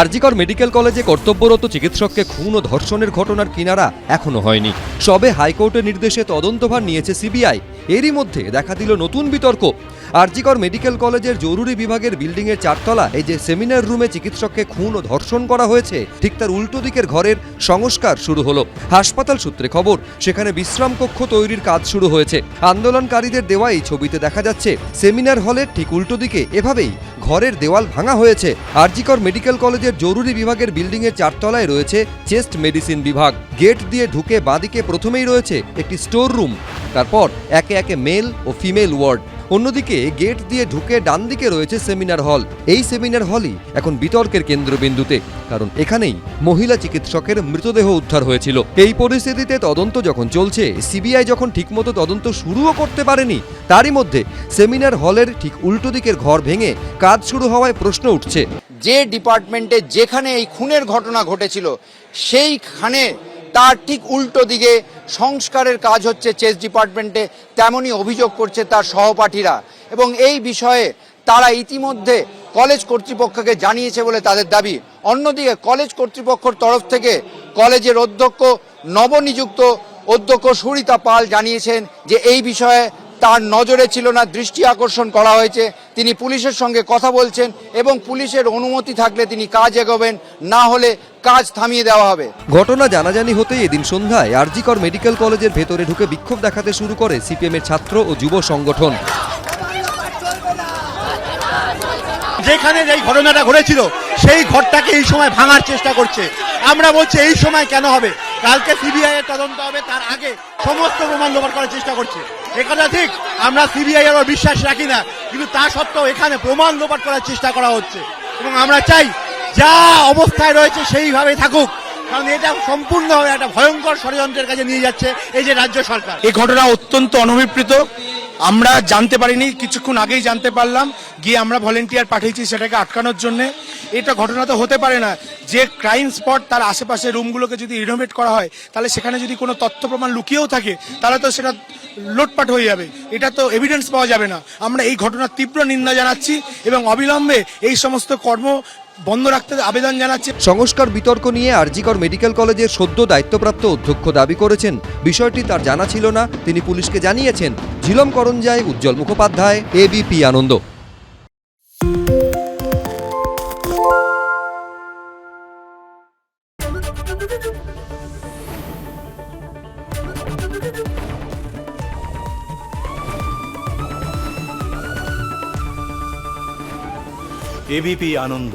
RG Kar medical কলেজে কর্তব্যরত চিকিৎসককে খুন ও ধর্ষণের ঘটনার কিনারা এখনও হয়নি। সবে হাইকোর্টের নির্দেশে তদন্তভার নিয়েছে সিবিআই। এরই মধ্যে দেখা দিল নতুন বিতর্ক। আরজিকর মেডিকেল কলেজের জরুরি বিভাগের বিল্ডিংয়ের চারতলা, এই যে সেমিনার রুমে চিকিৎসককে খুন ও ধর্ষণ করা হয়েছে, ঠিক তার উল্টো দিকের ঘরের সংস্কার শুরু হলো। হাসপাতাল সূত্রে খবর, সেখানে বিশ্রাম কক্ষ তৈরির কাজ শুরু হয়েছে। আন্দোলনকারীদের দেওয়া এই ছবিতে দেখা যাচ্ছে, সেমিনার হলের ঠিক উল্টো দিকে এভাবেই ঘরের দেওয়াল ভাঙা হয়েছে। আরজিকর মেডিকেল কলেজের জরুরি বিভাগের বিল্ডিংয়ের চারতলায় রয়েছে চেস্ট মেডিসিন বিভাগ। গেট দিয়ে ঢুকে বাঁদিকে প্রথমেই রয়েছে একটি স্টোর রুম তারপর একে একে মেল ও ফিমেল ওয়ার্ড। অন্যদিকে গেট দিয়ে ঢুকে ডান দিকে রয়েছে সেমিনার হল। এই সেমিনার হলই এখন বিতর্কের কেন্দ্রবিন্দুতে, কারণ এখানেই মহিলা চিকিৎসকের মৃতদেহ উদ্ধার হয়েছিল। এই পরিস্থিতিতে তদন্ত যখন চলছে, সিবিআই যখন ঠিকমতো তদন্ত শুরুও করতে পারেনি, তারই মধ্যে সেমিনার হলের ঠিক উল্টো দিকের ঘর ভেঙে কাজ শুরু হওয়ায় প্রশ্ন উঠছে। যে ডিপার্টমেন্টে যেখানে এই খুনের ঘটনা ঘটেছিল, সেইখানে তার ঠিক উল্টো দিকে সংস্কারের কাজ হচ্ছে চেস ডিপার্টমেন্টে তেমনই অভিযোগ করছে তার সহপাঠীরা। এবং এই বিষয়ে তারা ইতিমধ্যে কলেজ কর্তৃপক্ষকে জানিয়েছে বলে তাদের দাবি। অন্যদিকে কলেজ কর্তৃপক্ষর তরফ থেকে কলেজের অধ্যক্ষ, নবনিযুক্ত অধ্যক্ষ সুরিতা পাল জানিয়েছেন যে এই বিষয়ে তার নজরে ছিল না, দৃষ্টি আকর্ষণ করা হয়েছে। তিনি পুলিশের সঙ্গে কথা বলছেন এবং পুলিশের অনুমতি থাকলে তিনি কাজ এগোবেন, না হলে কাজ থামিয়ে দেওয়া হবে। ঘটনা জানাজানি হতেই এদিন সন্ধ্যায় আরজিকর মেডিকেল কলেজের ভেতরে ঢুকে বিক্ষোভ দেখাতে শুরু করে সিপিএমের ছাত্র ও যুব সংগঠন। যেখানে এই ঘটনাটা ঘটেছিল, সেই ঘরটাকে এই সময় ভাঙার চেষ্টা করছে। আমরা বলছি, এই সময় কেন হবে? কালকে সিবিআই এর তদন্ত হবে, তার আগে সমস্ত প্রমাণ লোপাট করার চেষ্টা করছে। একথা ঠিক, আমরা সিবিআই এর বিশ্বাস রাখি না, কিন্তু তা সত্ত্বেও এখানে প্রমাণ লোপাট করার চেষ্টা করা হচ্ছে। এবং আমরা চাই, যা অবস্থায় রয়েছে সেইভাবেই থাকুক, কারণ এটা সম্পূর্ণভাবে একটা ভয়ঙ্কর ষড়যন্ত্রের কাছে নিয়ে যাচ্ছে এই যে রাজ্য সরকার। এই ঘটনা অত্যন্ত অনভিপ্রেত। আমরা জানতে পারিনি, কিছুক্ষণ আগেই জানতে পারলাম, গিয়ে আমরা ভলেন্টিয়ার পাঠিয়েছি সেটাকে আটকানোর জন্য। এটা ঘটনা তো হতে পারে না, যে ক্রাইম স্পট তার আশেপাশে রুমগুলোকে যদি রিনোভেট করা হয়, তাহলে সেখানে যদি কোনো তথ্য প্রমাণ লুকিয়েও থাকে, তাহলে তো সেটা লোটপাট হয়ে যাবে। এটা তো এভিডেন্স পাওয়া যাবে না। আমরা এই ঘটনার তীব্র নিন্দা জানাচ্ছি এবং অবিলম্বে এই সমস্ত কর্ম বন্ধ রাখতে আবেদন জানাচ্ছি। সংস্কার বিতর্ক নিয়ে আরজিকর মেডিকেল কলেজের সদ্য দায়িত্বপ্রাপ্ত অধ্যক্ষ দাবি করেছেন। বিষয়টি তার জানা ছিল না তিনি পুলিশকে জানিয়েছেন। ঝিলম করঞ্জায় উজ্জ্বল মুখোপাধ্যায় এবিপি আনন্দ। এবিপি আনন্দ।